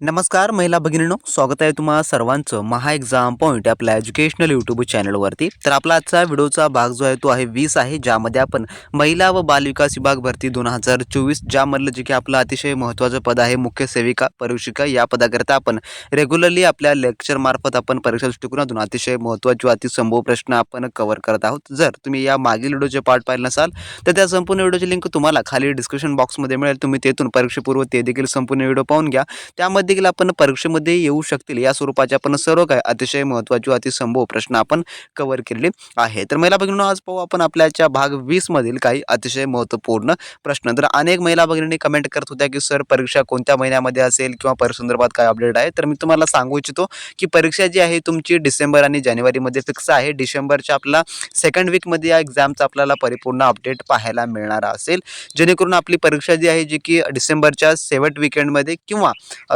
नमस्कार महिला भगिनीनो. स्वागत आहे तुम्हा सर्वांचं महा एक्झाम पॉईंट आपल्या एज्युकेशनल यूट्यूब चॅनलवरती तर आपला आजचा व्हिडिओचा भाग जो आहे तो आहे वीस आहे ज्यामध्ये आपण महिला व बालविकास विभाग भरती दोन हजार चोवीस ज्यामधलं जे की आपलं अतिशय महत्त्वाचं पद आहे मुख्य सेविका परीक्षिका या पदाकरता आपण रेग्युलरली आपल्या लेक्चरमार्फत आपण परीक्षा दृष्टिकोनातून अतिशय महत्त्वाचे अतिसंभव प्रश्न आपण कव्हर करत आहोत. जर तुम्ही या मागील व्हिडिओचे पार्ट पाहिले नसाल तर त्या संपूर्ण व्हिडिओची लिंक तुम्हाला खाली डिस्क्रिप्शन बॉक्समध्ये मिळेल. तुम्ही तेथून परीक्षेपूर्व ते देखील संपूर्ण व्हिडिओ पाहून घ्या. त्यामध्ये देखील आपण परीक्षेमध्ये येऊ शकतील. या स्वरूपाचे आपण सर्व काय अतिशय महत्त्वाचे व अतिसंभव प्रश्न आपण कव्हर केलेले आहे तर महिला भगिनींनो आज पाहू आपण आपल्याच्या भाग वीसमधील काही अतिशय महत्त्वपूर्ण प्रश्न. तर अनेक महिला भगिनींनी कमेंट करत होत्या की सर परीक्षा कोणत्या महिन्यामध्ये असेल किंवा परीक्षेसंदर्भात काय अपडेट आहे? तर मी तुम्हाला सांगू इच्छितो की परीक्षा जी आहे तुमची डिसेंबर आणि जानेवारीमध्ये फिक्स आहे. डिसेंबरच्या आपला सेकंड वीकमध्ये या एक्झामचा आपल्याला परिपूर्ण अपडेट पाहायला मिळणार असेल. जेणेकरून आपली परीक्षा जी आहे जी की डिसेंबरच्या सेवट विकेंडमध्ये किंवा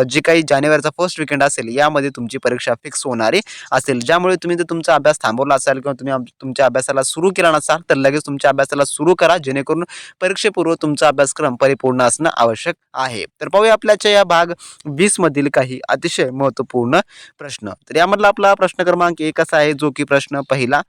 जे काही जानेवारीचा फर्स्ट विकेंड असेल यामध्ये तुमची परीक्षा फिक्स होणारी असेल. ज्यामुळे तुम्ही जर तुमचा अभ्यास थांबवला असाल किंवा तुम्ही आम- तुमच्या अभ्यासाला सुरू केला नसाल तर लगेच तुमच्या अभ्यासाला सुरू करा जेणेकरून परीक्षेपूर्व तुमचा अभ्यासक्रम परिपूर्ण असणं आवश्यक आहे. तर पाहूया आपल्याच्या या भाग वीस मधील काही अतिशय महत्त्वपूर्ण प्रश्न. तर यामधला आपला प्रश्न क्रमांक एक असा आहे जो की प्रश्न पहिला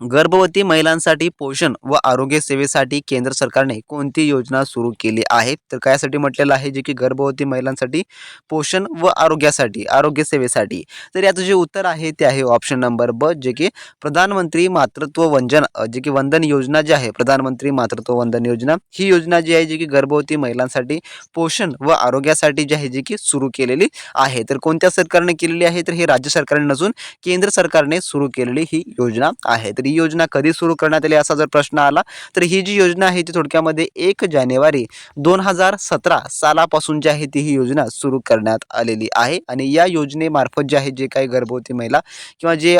गर्भवती महिलांसाठी पोषण व आरोग्य सेवेसाठी केंद्र सरकारने कोणती योजना सुरू केली आहे? तर कायासाठी म्हटलेलं आहे जे की गर्भवती महिलांसाठी पोषण व आरोग्यासाठी आरोग्य सेवेसाठी. तर याचं जे उत्तर आहे ते आहे ऑप्शन नंबर ब जे की प्रधानमंत्री मातृत्व वंजन जे की वंदन योजना जी आहे प्रधानमंत्री मातृत्व वंदन योजना ही योजना जी आहे जी की गर्भवती महिलांसाठी पोषण व आरोग्यासाठी जी आहे जी की सुरू केलेली आहे. तर कोणत्या सरकारने केलेली आहे? तर हे राज्य सरकारने नसून केंद्र सरकारने सुरू केलेली ही योजना आहे. तर ही योजना कधी सुरू करण्यात आली असा जर प्रश्न आला तर ही जी योजना आहे ती थोडक्यामध्ये एक जानेवारी दोन हजार सतरा सालापासून जी आहे ती ही योजना सुरू करण्यात आलेली आहे. आणि या योजनेमार्फत जे आहे जे काही गर्भवती महिला किंवा जे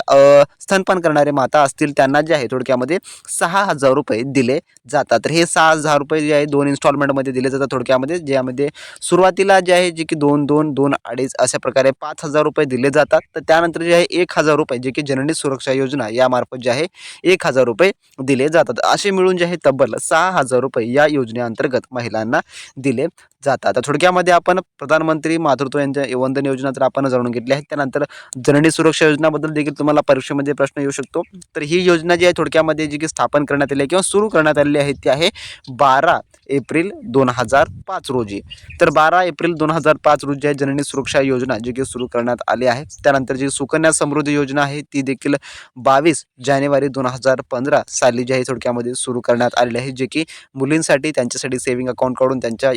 स्तनपान करणारे माता असतील त्यांना जे आहे थोडक्यामध्ये सहा हजार रुपये दिले जातात. तर हे सहा हजार रुपये जे आहे दोन इन्स्टॉलमेंटमध्ये दिले जातात थोडक्यामध्ये ज्यामध्ये सुरुवातीला जे आहे जे की दोन दोन दोन अडीच अशा प्रकारे पाच हजार रुपये दिले जातात. तर त्यानंतर जे आहे एक हजार रुपये जे की जननी सुरक्षा योजना यामार्फत जे आहे एक हजार रुपये दिले जातात. असे मिळून जे आहे तब्बल सहा हजार रुपये या योजनेअंतर्गत महिलांना दिले जातात. आता थोडक्यामध्ये आपण प्रधानमंत्री मातृत्व यांच्या वंदन योजना तर आपण जाणून घेतली आहे. त्यानंतर जननी सुरक्षा योजनाबद्दल देखील तुम्हाला परीक्षेमध्ये प्रश्न येऊ शकतो. तर ही योजना जी आहे थोडक्यामध्ये जी की स्थापन करण्यात आली आहे किंवा सुरू करण्यात आलेली आहे ती आहे बारा एप्रिल दोन हजार पाच रोजी. तर बारा एप्रिल दोन हजार पाच रोजी आहे जननी सुरक्षा योजना जी की सुरू करण्यात आली आहे. त्यानंतर जी सुकन्या समृद्धी योजना आहे ती देखील बावीस जानेवारी दोन हजार पंधरा साली जे आहे थोडक्यामध्ये सुरू करण्यात आलेले आहे जे की मुलींसाठी त्यांच्यासाठी सेव्हिंग अकाउंट काढून त्यांच्या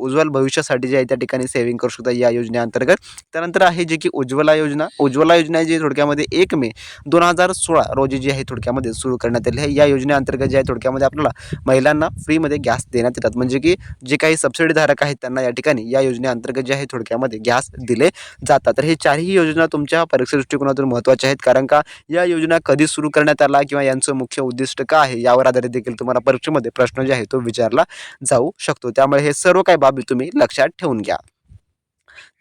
उज्ज्वल भविष्यासाठी जे आहे त्या ठिकाणी सेव्हिंग करू शकता या योजनेअंतर्गत त्यानंतर आहे जे की उज्ज्वला योजना. उज्ज्वला योजना जी थोडक्यामध्ये एक मे दोन हजार सोळा रोजी जी आहे थोडक्यामध्ये सुरू करण्यात आली आहे. या योजनेअंतर्गत जे आहे थोडक्यामध्ये आपल्याला महिलांना फ्रीमध्ये गॅस देण्यात येतात. म्हणजे की जे काही सबसिडीधारक आहेत त्यांना या ठिकाणी या योजनेअंतर्गत जे आहे थोडक्यामध्ये गॅस दिले जातात. तर हे चारही योजना तुमच्या परीक्षा दृष्टिकोनातून महत्त्वाच्या आहेत. कारण का या योजना कधी सुरू करण्यात आला किंवा यांचं मुख्य उद्दिष्ट काय आहे यावर आधारित देखील तुम्हाला परीक्षेमध्ये प्रश्न जे आहे तो विचारला जाऊ शकतो. त्यामुळे हे सर्व काही बाबी तुम्ही लक्षात ठेवून घ्या.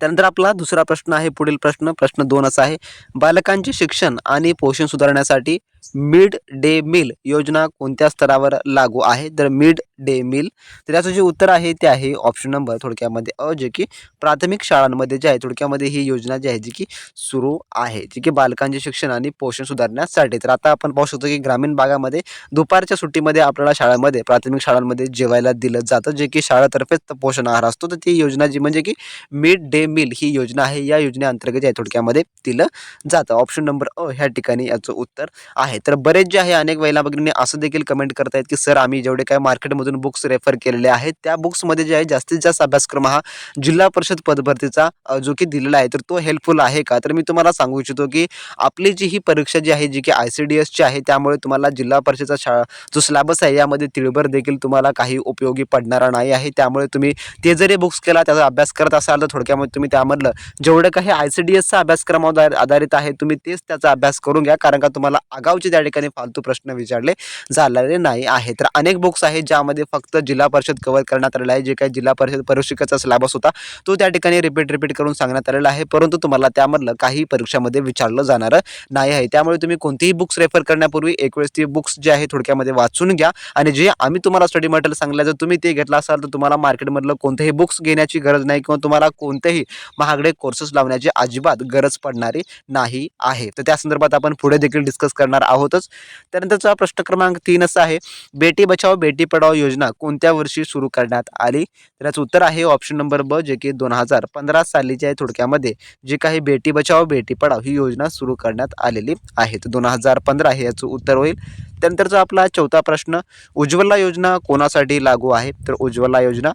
त्यानंतर आपला दुसरा प्रश्न आहे पुढील प्रश्न प्रश्न दोन असा आहे. बालकांचे शिक्षण आणि पोषण सुधारण्यासाठी मिड डे मील योजना कोणत्या स्तरावर लागू आहे? तर मिड डे मील तर याचं जे उत्तर आहे ते आहे ऑप्शन नंबर थोडक्यामध्ये अ जे की प्राथमिक शाळांमध्ये जे आहे थोडक्यामध्ये ही योजना जी आहे जी की सुरू आहे जी की बालकांचे शिक्षण आणि पोषण सुधारण्यासाठी. तर आता आपण पाहू शकतो की ग्रामीण भागामध्ये दुपारच्या सुट्टीमध्ये आपल्याला शाळांमध्ये प्राथमिक शाळांमध्ये जेवायला दिलं जातं. जे की शाळातर्फेच पोषण आहार असतो. तर ती योजना जी म्हणजे की मिड डे मिल ही योजना आहे. या योजनेअंतर्गत जे आहे थोडक्यामध्ये दिलं जातं. ऑप्शन नंबर अ ह्या ठिकाणी याचं उत्तर आहे. तर बरेच जे आहे अनेक महिला भगिनींनी असं देखील कमेंट करतायत की सर आम्ही जेवढे काय मार्केटमधून बुक्स रेफर केलेले आहेत त्या बुक्समध्ये जे आहे जास्तीत जास्त अभ्यासक्रम हा जिल्हा परिषद पदभरतीचा जो की दिलेला आहे तर तो हेल्पफुल आहे का? तर मी तुम्हाला सांगू इच्छितो की आपली जी ही परीक्षा जी आहे जी की आय सी डी एसची आहे त्यामुळे तुम्हाला जिल्हा परिषदचा शाळा जो सिलेबस आहे यामध्ये तिळभर देखील तुम्हाला काही उपयोगी पडणारा नाही आहे. त्यामुळे तुम्ही ते जरी बुक्स केला त्याचा अभ्यास करत असाल तर थोडक्यामध्ये तुम्ही त्यामधलं जेवढं काही आय सी डी एसचा अभ्यासक्रमावर आधारित आहे तुम्ही तेच त्याचा अभ्यास करून घ्या कारण का तुम्हाला आगाऊचे त्या ठिकाणी फालतू प्रश्न विचारले झालेले नाही आहे तर अनेक बुक्स आहेत ज्यामध्ये फक्त जिल्हा परिषद कव्हर करण्यात आलेला आहे जे काही जिल्हा परिषद परीक्षेचा सिलेबस होता तो त्या ठिकाणी रिपीट रिपीट करून सांगण्यात आलेला आहे. परंतु तुम्हाला त्यामधलं काही परीक्षामध्ये विचारलं जाणारं नाही आहे. त्यामुळे तुम्ही कोणतीही बुक्स रेफर करण्यापूर्वी एक वेळेस ती बुक्स जे आहे थोडक्यामध्ये वाचून घ्या आणि जे आम्ही तुम्हाला स्टडी मटेरियल सांगितलं जर तुम्ही ते घेतलं असाल तर तुम्हाला मार्केटमधलं कोणतेही बुक्स घेण्याची गरज नाही किंवा तुम्हाला कोणतेही महागडे कोर्सेस लावण्याची अजिबात गरज पडणारी नाही आहे. तर त्या संदर्भात आपण पुढे देखील डिस्कस करणार आहोतच. त्यानंतरचा प्रश्न क्रमांक तीन असा आहे. बेटी बचाओ बेटी पढाओ योजना कोणत्या वर्षी सुरू करण्यात आली? तर याचं उत्तर आहे ऑप्शन नंबर ब जे की दोन हजार पंधरा सालीच्या आहे थोडक्यामध्ये जी काही बेटी बचाओ बेटी पढाओ ही योजना सुरू करण्यात आलेली आहे. तर दोन हजार पंधरा हे याचं उत्तर होईल. त्यानंतरचा आपला चौथा प्रश्न उज्ज्वला योजना कोणासाठी लागू आहे? तर उज्ज्वला योजना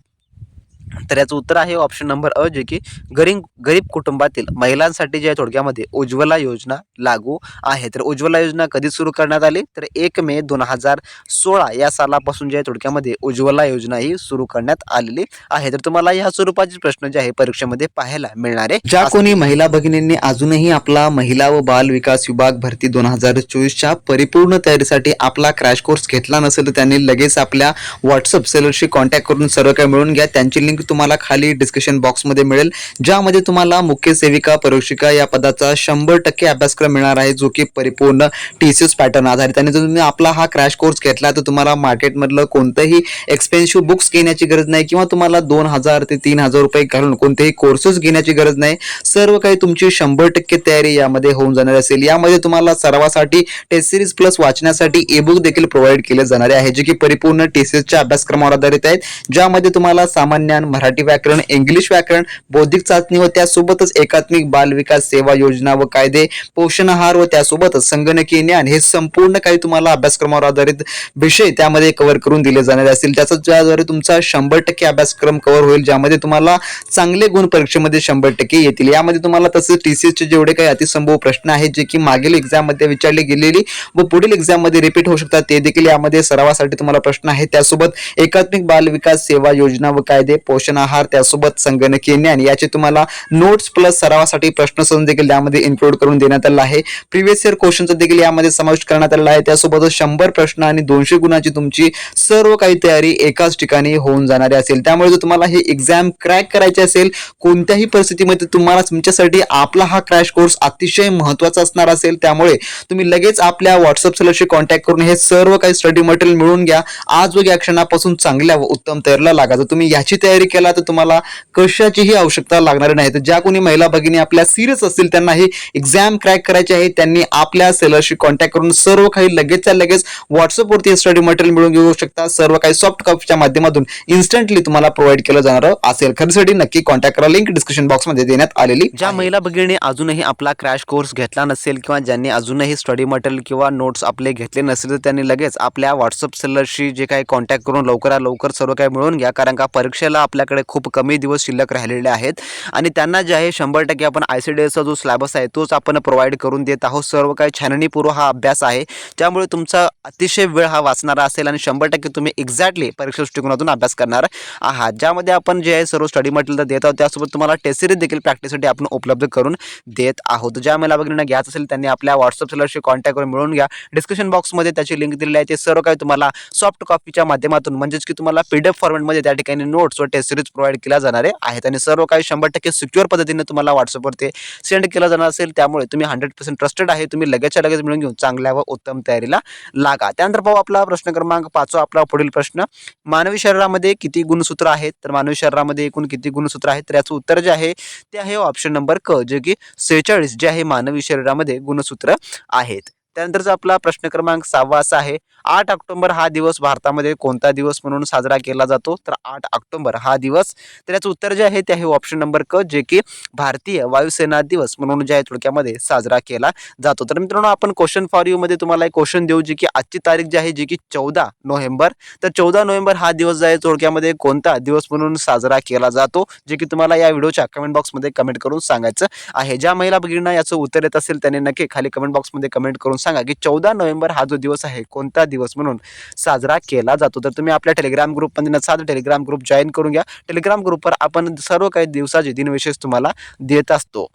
तर याचं उत्तर आहे ऑप्शन नंबर अ जे की गरीब गरीब कुटुंबातील महिलांसाठी जे आहे थोडक्यामध्ये उज्ज्वला योजना लागू आहे. तर उज्ज्वला योजना कधी सुरू करण्यात आली? तर एक मे दोन हजार सोळा या सालापासून जे आहे थोडक्यामध्ये उज्ज्वला योजना ही सुरू करण्यात आलेली आहे. तर तुम्हाला या स्वरूपाचे प्रश्न जे आहे परीक्षेमध्ये पाहायला मिळणार आहे. ज्या कोणी महिला भगिनींनी अजूनही आपला महिला व बाल विकास विभाग भरती दोन हजार चोवीसच्या परिपूर्ण तयारीसाठी आपला क्रॅश कोर्स घेतला नसेल तर त्यांनी लगेच आपल्या व्हॉट्सअप सेलरशी कॉन्टॅक्ट करून सर्व काही मिळून घ्या. त्यांची लिंक तुम्हाला खाली डिस्क्रिप्शन बॉक्समध्ये मिळेल ज्यामध्ये तुम्हाला मुख्य सेविका परीक्षिका या पदाचा शंभर टक्के अभ्यासक्रम मिळणार आहे जो की परिपूर्ण टी सी एस पॅटर्न आधारित आणि जर तुम्ही आपला हा क्रॅश कोर्स घेतला तर तुम्हाला मार्केटमधलं कोणतंही एक्सपेन्सिव्ह बुक्स घेण्याची गरज नाही किंवा तुम्हाला दोन हजार ते तीन हजार रुपये घालून कोणतेही कोर्सेस घेण्याची गरज नाही. सर्व काही तुमची शंभर टक्के तयारी यामध्ये होऊन जाणार असेल. यामध्ये तुम्हाला सर्वासाठी टेस्ट सिरीज प्लस वाचण्यासाठी ई बुक देखील प्रोव्हाइड केले जाणारे आहे जे की परिपूर्ण टी सी एसच्या अभ्यासक्रमावर आधारित आहेत. ज्यामध्ये तुम्हाला सामान्य मराठी व्याकरण इंग्लिश व्याकरण बौद्धिक चाचणी व त्यासोबतच एकात्मिक बाल विकास सेवा योजना व कायदे पोषण आहार व त्यासोबतच संगणकीय ज्ञान हे संपूर्ण काही तुम्हाला अभ्यासक्रमावर आधारित विषय त्यामध्ये कव्हर करून दिले जाणार असतील. त्याचा ज्याद्वारे तुमचा शंभर टक्के अभ्यासक्रम कव्हर होईल ज्यामध्ये तुम्हाला चांगले गुण परीक्षेमध्ये शंभर टक्के येतील. यामध्ये तुम्हाला तसेच टी सी एसचे जेवढे काही अतिसंभव प्रश्न आहेत जे की मागील एक्झाममध्ये विचारले गेलेली व पुढील एक्झाममध्ये रिपीट होऊ शकतात ते देखील यामध्ये सरावासाठी तुम्हाला प्रश्न आहेत. त्यासोबत एकात्मिक बाल विकास सेवा योजना व कायदे पोषण आहार त्यासोबत संगणकीय ज्ञान याचे तुम्हाला नोट्स प्लस सरावासाठी प्रश्न देखील यामध्ये इन्क्लूड करून देण्यात आला आहे. प्रिव्हियस इयर क्वेश्चनचा देखील यामध्ये समाविष्ट करण्यात आलेला आहे. त्यासोबतच शंभर प्रश्न आणि दोनशे गुणाची तुमची सर्व काही तयारी एकाच ठिकाणी होऊन जाणारी असेल. त्यामुळे जर तुम्हाला हे एक्झाम क्रॅक करायचे असेल कोणत्याही परिस्थितीमध्ये तुम्हाला तुमच्यासाठी आपला हा क्रॅश कोर्स अतिशय महत्त्वाचा असणार असेल. त्यामुळे तुम्ही लगेच आपल्या व्हॉट्सअप सेलरशी कॉन्टॅक्ट करून हे सर्व काही स्टडी मटेरियल मिळून घ्या. आज व या क्षणापासून चांगल्या व उत्तम तयारीला लागा. जर तुम्ही याची तयारी केला तर तुम्हाला कशाचीही आवश्यकता लागणार नाही. तर ज्या कोणी महिला भगिनी आपल्या सिरियस असतील त्यांना ही एक्झाम क्रॅक करायची आहे त्यांनी आपल्या सेलरशी कॉन्टॅक्ट करून सर्व काही लगेचच्या लगेच व्हॉट्सअपवरती स्टडी मटेरियल मिळवून घेऊ शकता. सर्व काही सॉफ्ट कॉपीच्या माध्यमातून इन्स्टंटली तुम्हाला प्रोव्हाइड केलं जाणार असेल. खरेदीसाठी नक्की कॉन्टॅक्ट करा. लिंक डिस्क्रिप्शन बॉक्समध्ये देण्यात आलेली ज्या महिला भगिनी अजूनही आपला क्रॅश कोर्स घेतला नसेल किंवा ज्यांनी अजूनही स्टडी मटेरियल किंवा नोट्स आपले घेतले नसेल तर त्यांनी लगेच आपल्या व्हॉट्सअप सेलरशी जे काही कॉन्टॅक्ट करून लवकरात लवकर सर्व काही मिळवून घ्या. कारण का परीक्षेला आपल्याकडे खूप कमी दिवस शिल्लक राहिलेले आहेत. आणि त्यांना जे आहे शंभर टक्के आपण आय सी डी एसचा जो स्लॅबस आहे तोच आपण प्रोव्हाइड करून देत आहोत. सर्व काही छाननीपूर्व हा अभ्यास आहे. त्यामुळे तुमचा अतिशय वेळ हा वाचणारा असेल आणि शंभर टक्के तुम्ही एक्झॅक्टली परीक्षा दृष्टिकोनातून अभ्यास करणार आहात. ज्यामध्ये आपण जे आहे सर्व स्टडी मटेरियल तर देत आहोत. त्यासोबत तुम्हाला टेस्ट सिरीज देखील प्रॅक्टिससाठी आपण उपलब्ध करून देत आहोत. ज्या मला भगिनींना घ्यायचं असेल त्यांनी आपल्या व्हॉट्सअप सेलरशी कॉन्टॅक्ट करून मिळून घ्या. डिस्क्रिप्शन बॉक्समध्ये त्याची लिंक दिलेली आहे. ते सर्व काही तुम्हाला सॉफ्ट कॉपीच्या माध्यमातून म्हणजेच की तुम्हाला पी डी एफ फॉर्मॅटमध्ये त्या ठिकाणी नोट्स व टेस्ट सिरीज प्रोव्हाइड केल्या जाणारे आहेत. आणि सर्व काही शंभर टक्के सिक्युअर पद्धतीने तुम्हाला व्हॉट्सअपवरती सेंड केलं जाणार असेल त्यामुळे तुम्ही हंड्रेड पर्सेंट ट्रस्टेड आहे. तुम्ही लगेचच्या लगेच मिळून घेऊन चांगल्या व उत्तम तयारीला लागा. त्यानंतर पाहू आपला प्रश्न क्रमांक पाचवा आपला पुढील प्रश्न. मानवी शरीरामध्ये किती गुणसूत्र आहेत? तर मानवी शरीरामध्ये एकूण किती गुणसूत्र आहेत? तर याचं उत्तर जे आहे ते आहे ऑप्शन नंबर क जे की सेहेचाळीस जे आहे मानवी शरीरामध्ये गुणसूत्र आहेत. त्यानंतरचा आपला प्रश्न क्रमांक सहावा असा आहे आठ ऑक्टोबर हा दिवस भारतामध्ये कोणता दिवस म्हणून साजरा केला जातो? तर आठ ऑक्टोबर हा दिवस. तर याचं उत्तर जे आहे ते आहे ऑप्शन नंबर क जे की भारतीय वायुसेना दिवस म्हणून जे आहे थोडक्यामध्ये साजरा केला जातो. तर मित्रांनो आपण क्वेश्चन फॉर यू मध्ये तुम्हाला एक क्वेश्चन देऊ जे की आजची तारीख जी आहे जी की चौदा नोव्हेंबर. तर चौदा नोव्हेंबर हा दिवस जो आहे थोडक्यामध्ये कोणता दिवस म्हणून साजरा केला जातो? जे की तुम्हाला या व्हिडिओच्या कमेंट बॉक्समध्ये कमेंट करून सांगायचं आहे. ज्या महिला भगिनींना याचं उत्तर येत असेल त्यांनी नक्की खाली कमेंट बॉक्समध्ये कमेंट करून सांगा की चौदा नोव्हेंबर हा जो दिवस आहे कोणता दिवस म्हणून साजरा केला जातो? तर तुम्ही आपल्या टेलिग्राम ग्रुपमध्ये नसाल टेलिग्राम ग्रुप जॉईन करून घ्या. टेलिग्राम ग्रुपवर आपण सर्व काही दिवसाचे दिनविशेष तुम्हाला देत असतो.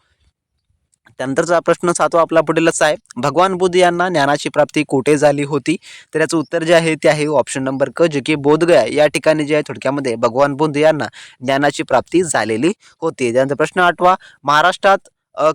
त्यानंतरचा प्रश्न सातवा आपला पुढीलच आहे. भगवान बुद्ध यांना ज्ञानाची प्राप्ती कुठे झाली होती? तर याचं उत्तर जे आहे ते आहे ऑप्शन नंबर क जे की बोधगया. या ठिकाणी जे आहे थोडक्यामध्ये भगवान बुद्ध यांना ज्ञानाची प्राप्ती झालेली होती. त्यानंतर प्रश्न आठवा महाराष्ट्रात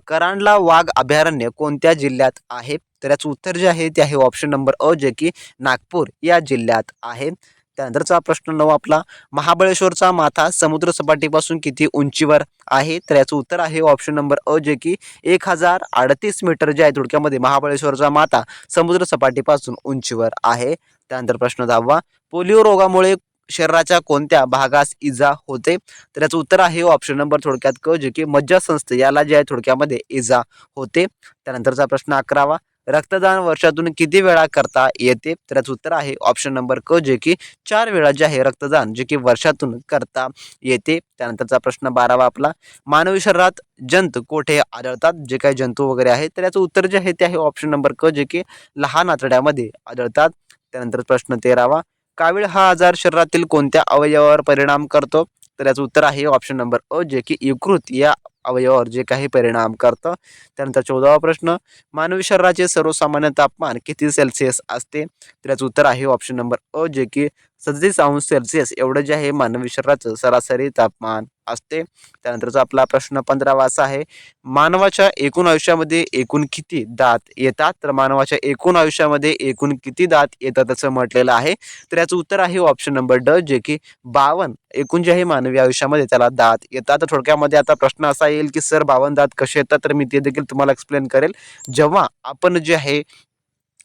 करांडला वाघ अभयारण्य कोणत्या जिल्ह्यात आहे? तर याचं उत्तर जे आहे ते आहे ऑप्शन नंबर अ जे की नागपूर या जिल्ह्यात आहे. त्यानंतरचा प्रश्न नऊ आपला महाबळेश्वरचा माथा समुद्र सपाटीपासून किती उंचीवर आहे? तर याचं उत्तर आहे ऑप्शन नंबर अ जे की एक हजार अडतीस मीटर जे आहे थोडक्यामध्ये महाबळेश्वरचा माथा समुद्र सपाटीपासून उंचीवर आहे. त्यानंतर प्रश्न दहावा पोलिओ रोगामुळे शरीराच्या कोणत्या भागास इजा होते? तर याचं उत्तर आहे ऑप्शन नंबर थोडक्यात क जे की मज्जासंस्थ याला जे आहे थोडक्यामध्ये इजा होते. त्यानंतरचा प्रश्न अकरावा रक्तदान वर्षातून किती वेळा करता येते? तर याचं उत्तर आहे ऑप्शन नंबर क जे की चार वेळा जे आहे रक्तदान जे की वर्षातून करता येते. त्यानंतरचा प्रश्न बारावा आपला. मानवी शरीरात जंत कोठे आढळतात? जे काही जंतू वगैरे आहेत तर याचं उत्तर जे आहे ते आहे ऑप्शन नंबर क जे की लहान आतड्यामध्ये आढळतात. त्यानंतर प्रश्न तेरावा. कावीळ हा आजार शरीरातील कोणत्या अवयवावर परिणाम करतो? तर याचं उत्तर आहे ऑप्शन नंबर अ जे की यकृत या अवयवावर जे काही परिणाम करतं त्यानंतर चौदावा प्रश्न मानवी शरीराचे सर्वसामान्य तापमान किती सेल्सिअस असते? तर याचं उत्तर आहे ऑप्शन नंबर अ जे की सदतीस अंश सेल्सिअस. एवढं जे आहे मानवी शरीराचं सरासरी तापमान. असते. त्यानंतरचा आपला प्रश्न पंधरावा असा आहे मानवाच्या एकूण आयुष्यामध्ये एकूण किती दात येतात? तर मानवाच्या एकूण आयुष्यामध्ये एकूण किती दात येतात असं म्हटलेलं आहे. तर याचं उत्तर आहे ऑप्शन नंबर ड जे की बावन्न एकूण जे आहे मानवी आयुष्यामध्ये त्याला दात येतात. तर थोडक्यामध्ये आता प्रश्न असा येईल की सर बावन दात कसे येतात? तर मी ते देखील तुम्हाला एक्सप्लेन करेल. जेव्हा आपण जे आहे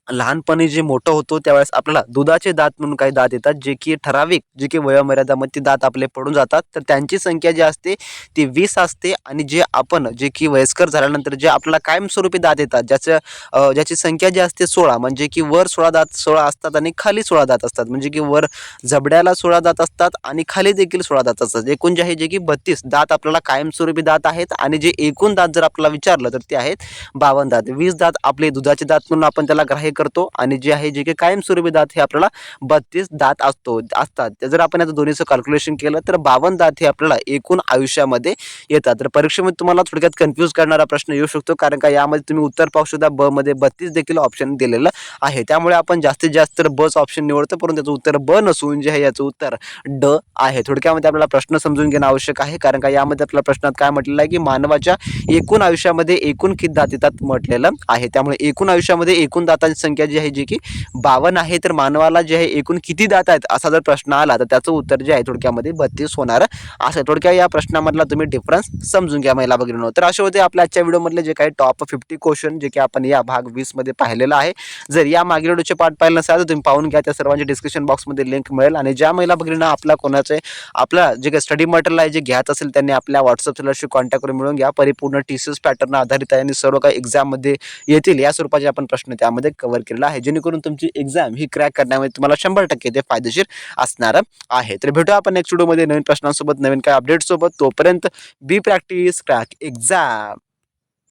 लहानपणी जे मोठं होतो त्यावेळेस आपल्याला दुधाचे दात म्हणून काही दात येतात जे की ठराविक जे की वयोमर्यादामध्ये दात आपले पडून जातात. तर त्यांची संख्या जी असते ती वीस असते आणि जे आपण जे की वयस्कर झाल्यानंतर जे आपल्याला कायमस्वरूपी दात येतात ज्याचं ज्याची संख्या जी असते सोळा म्हणजे की वर सोळा दात सोळा असतात आणि खाली सोळा दात असतात. म्हणजे की वर जबड्याला सोळा दात असतात आणि खाली देखील सोळा दात असतात. एकूण जे आहे जे की बत्तीस दात आपल्याला कायमस्वरूपी दात आहेत आणि जे एकूण दात जर आपल्याला विचारलं तर ते आहेत बावन्न दात. वीस दात आपले दुधाचे दात म्हणून आपण त्याला ग्राह्य करतो आणि जे आहे जे काही कायमस्वरूपी दात हे आपल्याला बत्तीस दात असतो असतात. जर आपण याचं दोन्हीचं कॅल्क्युलेशन केलं तर बावन्न दात हे आपल्याला एकूण आयुष्यामध्ये येतात. तर परीक्षेमध्ये तुम्हाला थोडक्यात कन्फ्यूज करणारा प्रश्न येऊ शकतो कारण का यामध्ये तुम्ही उत्तर पाहू सुद्धा ब मध्ये बत्तीस देखील ऑप्शन दिलेलं आहे. त्यामुळे आपण जास्तीत जास्त तर बस ऑप्शन निवडतो परंतु त्याचं उत्तर ब नसून जे आहे याचं उत्तर ड आहे. थोडक्यामध्ये आपल्याला प्रश्न समजून घेणं आवश्यक आहे कारण का यामध्ये आपल्या प्रश्नात काय म्हटलेलं आहे की मानवाच्या एकूण आयुष्यामध्ये एकूण किती दात येतात म्हटलेलं आहे. त्यामुळे एकूण आयुष्यामध्ये एकूण दातांची संख्या जी आहे जी की बावन्न आहे तर मानवाला जे आहे एकूण किती दात आहेत असा जर प्रश्न आला तर त्याचं उत्तर जे आहे थोडक्यामध्ये बत्तीस होणार. असं थोडक्या या प्रश्नामधला तुम्ही डिफरन्स समजून घ्या महिला भगिनींनो तर असे होते आपल्या आजच्या व्हिडिओमधले जे काही टॉप फिफ्टी क्वेश्चन जे की आपण या भाग वीसमध्ये पाहिलेला पाहिलेलं आहे. जर या मागील व्हिडिओचे पाठ पाहिलं नसाल तर तुम्ही पाहून घ्या. त्या सर्वांच्या डिस्क्रिप्शन बॉक्समध्ये लिंक मिळेल. आणि ज्या महिला भगिनींना आपल्या कोणाचे आपला जे काही स्टडी मटेरियल आहे जे घ्यायचं असेल त्यांनी आपल्या व्हॉट्सअप सेलरशी कॉन्टॅक्ट करून मिळून घ्या. परिपूर्ण टी सी एस पॅटर्न आधारित आहे आणि सर्व काही एक्झाममध्ये येतील. या स्वरूपाचे आपण प्रश्न त्यामध्ये कव्हर केलेला आहे. जेणेकरून तुमची एक्झाम ही क्रॅक करण्यामध्ये तुम्हाला शंभर टक्के ते फायदेशीर असणार आहे. तर भेटू आपण नेक्स्ट व्हिडिओमध्ये नवीन प्रश्नांसोबत नवीन काय अपडेटसोबत तोपर्यंत बी प्रॅक्टिस क्रॅक एक्झाम